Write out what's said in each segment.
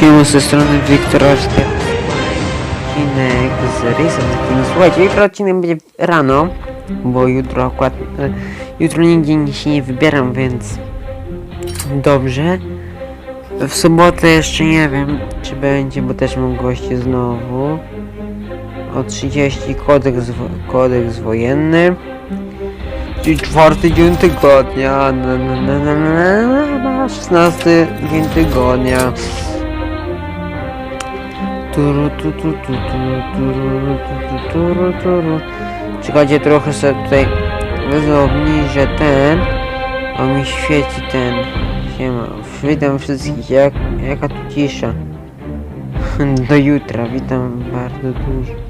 Siema ze strony Wiktora Odcinek z Racing Team. Słuchajcie, jutro odcinek będzie rano, bo jutro akurat, e, jutro nigdzie się nie wybieram, więc dobrze. W sobotę jeszcze nie wiem, czy będzie, bo też mam gości znowu. O 30 kodeks, kodeks wojenny. Czyli czwarty dzień tygodnia, na, na, na, na, na, na, 16 dzień tygodnia. Turu, tu, tu, tu, tu, turu, tu, tu, turu, turu. Czekajcie, trochę sobie tutaj obniżę ten. O mi świeci ten. Siema. Witam wszystkich. Jak, jaka tu cisza. Do jutra. Witam bardzo dużo.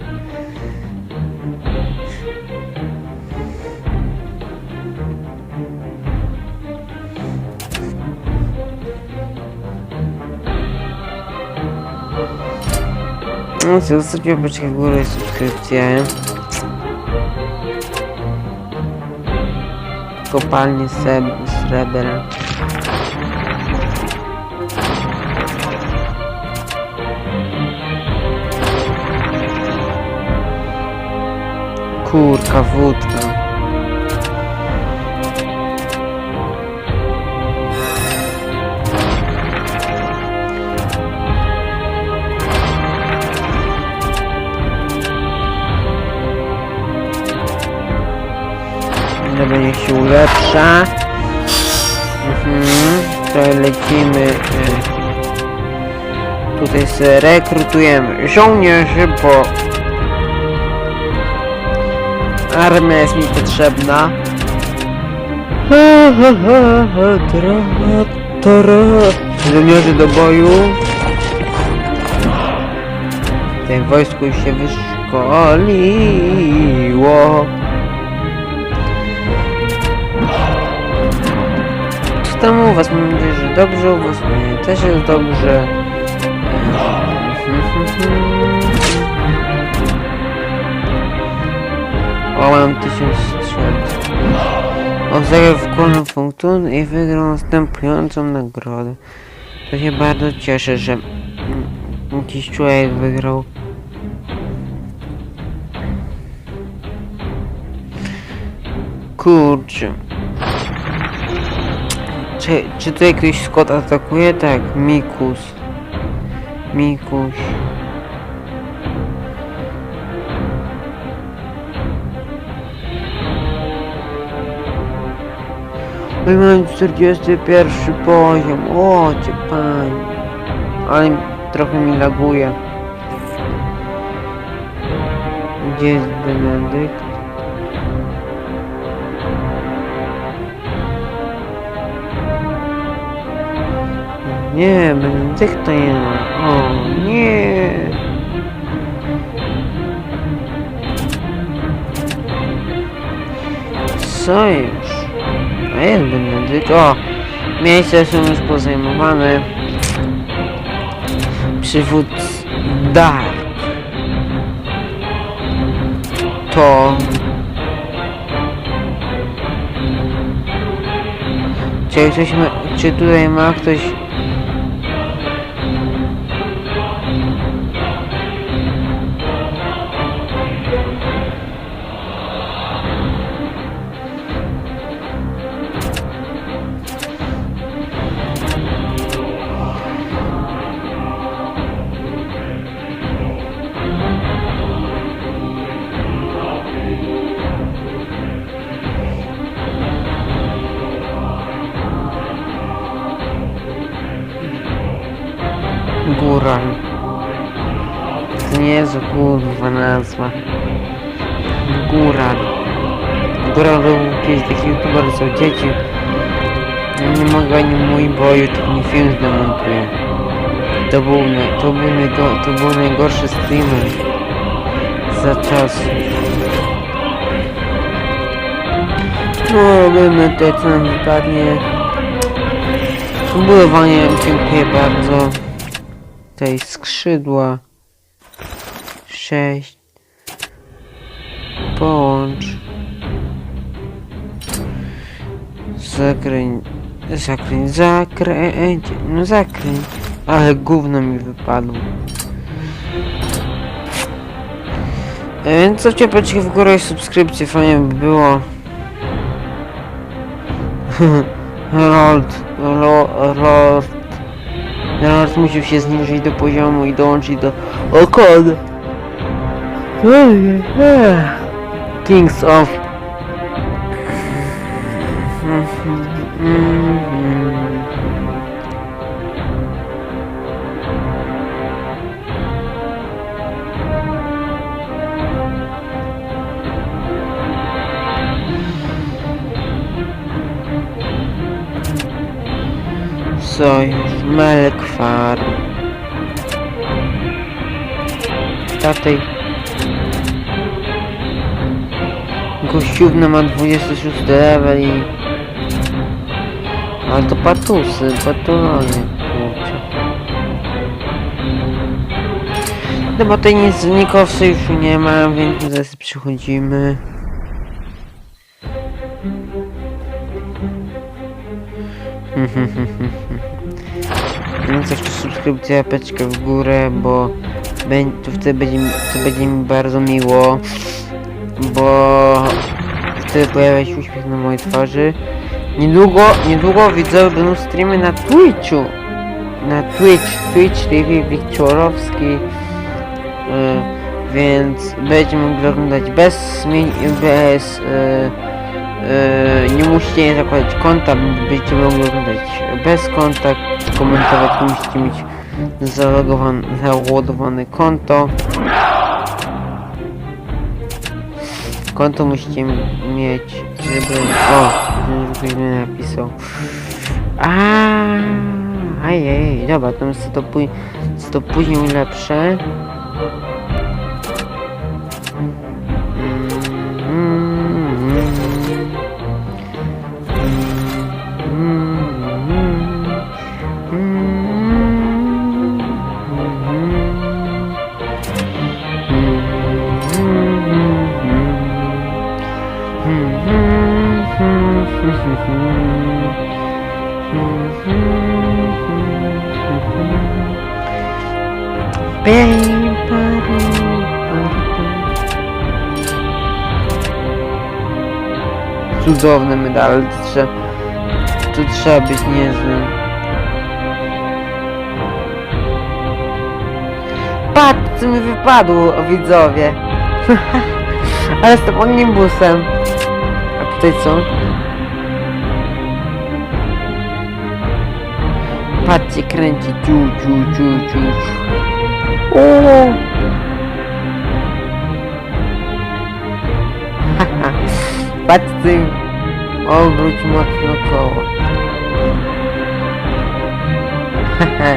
No co, zostawcie łapeczkę w górę i subskrypcję. Kopalnie srebra. Kurka, wódka. Ulepsza. Mhm. Tutaj lecimy. e, Tutaj se rekrutujemy żołnierzy, bo armia jest mi potrzebna. Żołnierze do boju. Tutaj wojsku już się wyszkoliło. Co tam u was? Mam nadzieję, że dobrze, u was też jest dobrze. O, mam tysiąc strzelców. O, zagrał w kolną punktun i wygrał następującą nagrodę. To się bardzo cieszę, że jakiś człowiek wygrał. Kurczę. Czy, czy tu jakiś Scott atakuje? Tak, Mikus. Mikuś. Oj, mam 41 poziom. O, cię panie. Ale trochę mi laguje. Gdzie jest Benedykt? Nie, Benedykta nie ma. O, nie. Co już? A jest Benedykt. O, miejsca są już pozajmowane. Przywód Dark. To... Czy, ktoś ma, czy tutaj ma ktoś Góral. To nie jest kurwa nazwa. Góral. Góral był kiedyś taki youtuber, co dzieci. Ja nie mogę ani mój boju, tylko mi film zdemontuje. To był, to był, najgo, to był najgorszy streamer. Za czas. No, robimy to, co nam wypadnie. Budowanie, dziękuję bardzo. Tutaj skrzydła. 6. Połącz. Zakręć, zakręć, zakręć, no zakręć. Ale gówno mi wypadło. E, Więc co ciepłeczki w górę i subskrypcję, fajnie by było. Lord, lo, Lord. Lord musiał się zniżyć do poziomu i dołączyć do okon. Kings of Sojusz, Melk Farm. Tatej. Gościówna ma 26 level i... Ale to patusy, patologie, kurczę. No bo tej nic nikogo w sojuszu nie ma, więc zaraz przychodzimy. Więc jeszcze subskrypcja, apeczkę w górę, bo to wtedy będzie, to będzie mi bardzo miło, bo wtedy pojawia się uśmiech na mojej twarzy. Niedługo, niedługo widzowie będą streamy na Twitchu. Na Twitch, Twitch TV Wiktorowski. Yy, więc będziemy mogli oglądać bez bez yy, yy, nie musicie zakładać konta, będziecie mogli oglądać bez konta, komentować, musicie mieć załadowane konto. Konto musicie mieć, żeby... O, ktoś mi napisał. A, Ajej, dobra, to jest to, to później ulepszę. Cudowny medal, to trzeba, to trzeba być niezłym. Patrz, co mi wypadło, widzowie. Ale z tym omnibusem. A tutaj co? Patrzcie, kręci, ciu, ciu, ciu, ciu. Uuu. Haha. Patrzcie, obróć mocno koło. Haha.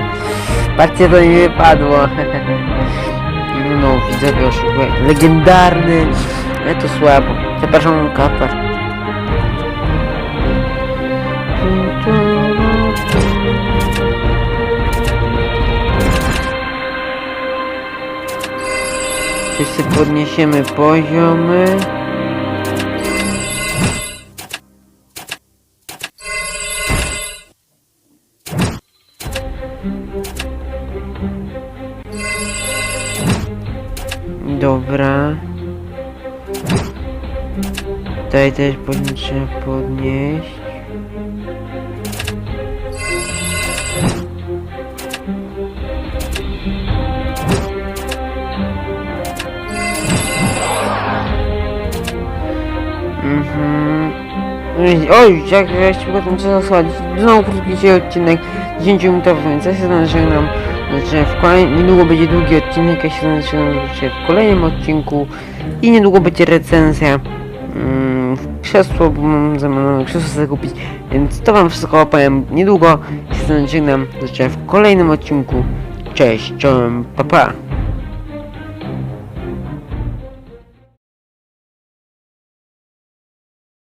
Patrzcie, to mi wypadło. No, widzowie oszukuje. Legendarny. Ale to słabo. Zapraszam Wszyscy podniesiemy poziomy. Dobra. Tutaj też trzeba podnieść. Oj, jak jeszcze potem co zasładzić. Znowu krótki dzisiaj odcinek 10 minutowy, więc ja się zaczynam znaczy w kolej... niedługo będzie długi odcinek, ja się znaczy w kolejnym odcinku i niedługo będzie recenzja mm, krzesło, bo mam zamianowe krzesło sobie kupić, więc to wam wszystko opowiem niedługo, się znaczy w kolejnym odcinku. Cześć, czołem, pa pa.